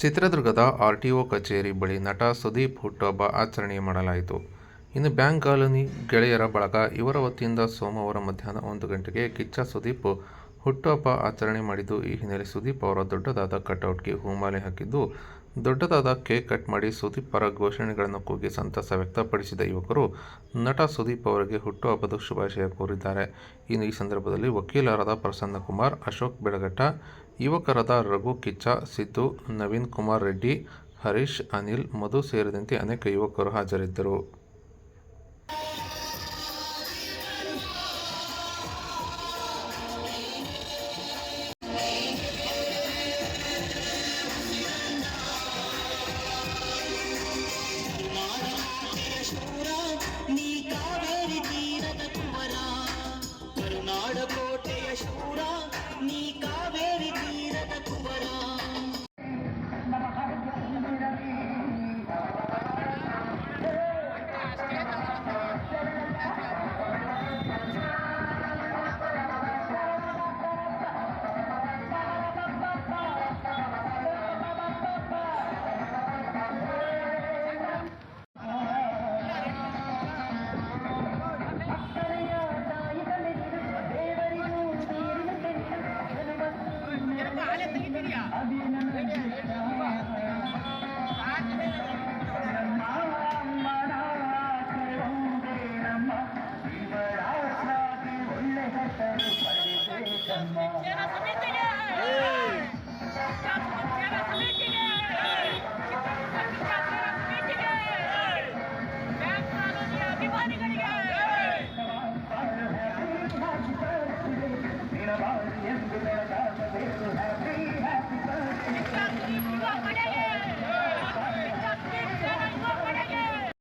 ಚಿತ್ರದುರ್ಗದ R T O ಕಚೇರಿ ಬಳಿ ನಟ ಸುದೀಪ್ ಹುಟ್ಟುಹಬ್ಬ ಆಚರಣೆ ಮಾಡಲಾಯಿತು. ಇನ್ನು ಬ್ಯಾಂಕ್ ಕಾಲೋನಿ ಗೆಳೆಯರ ಬಳಗ ಇವರ ವತಿಯಿಂದ ಸೋಮವಾರ ಮಧ್ಯಾಹ್ನ ಒಂದು ಗಂಟೆಗೆ ಕಿಚ್ಚ ಸುದೀಪ್ ಹುಟ್ಟುಹಬ್ಬ ಆಚರಣೆ ಮಾಡಿದ್ದು, ಈ ಹಿನ್ನೆಲೆ ಸುದೀಪ್ ಅವರ ದೊಡ್ಡದಾದ ಕಟೌಟ್ಗೆ ಹೂಮಾಲೆ ಹಾಕಿದ್ದು, ದೊಡ್ಡದಾದ ಕೇಕ್ ಕಟ್ ಮಾಡಿ ಸುದೀಪ್ ಪರ ಘೋಷಣೆಗಳನ್ನು ಕೂಗಿ ಸಂತಸ ವ್ಯಕ್ತಪಡಿಸಿದ ಯುವಕರು, ನಟ ಸುದೀಪ್ ಅವರಿಗೆ ಹುಟ್ಟುಹಬ್ಬದ ಶುಭಾಶಯ ಕೋರಿದ್ದಾರೆ. ಇನ್ನು ಈ ಸಂದರ್ಭದಲ್ಲಿ ವಕೀಲರಾದ ಪ್ರಸನ್ನಕುಮಾರ್, ಅಶೋಕ್ ಬೆಳಗಟ್ಟ, ಯುವಕರಾದ ರಘು ಕಿಚ್ಚ, ಸಿದ್ದು, ನವೀನ್ ಕುಮಾರ್ ರೆಡ್ಡಿ, ಹರೀಶ್, ಅನಿಲ್, ಮಧು ಸೇರಿದಂತೆ ಅನೇಕ ಯುವಕರು ಹಾಜರಿದ್ದರು. ನೀ నీ Tiara Samiti.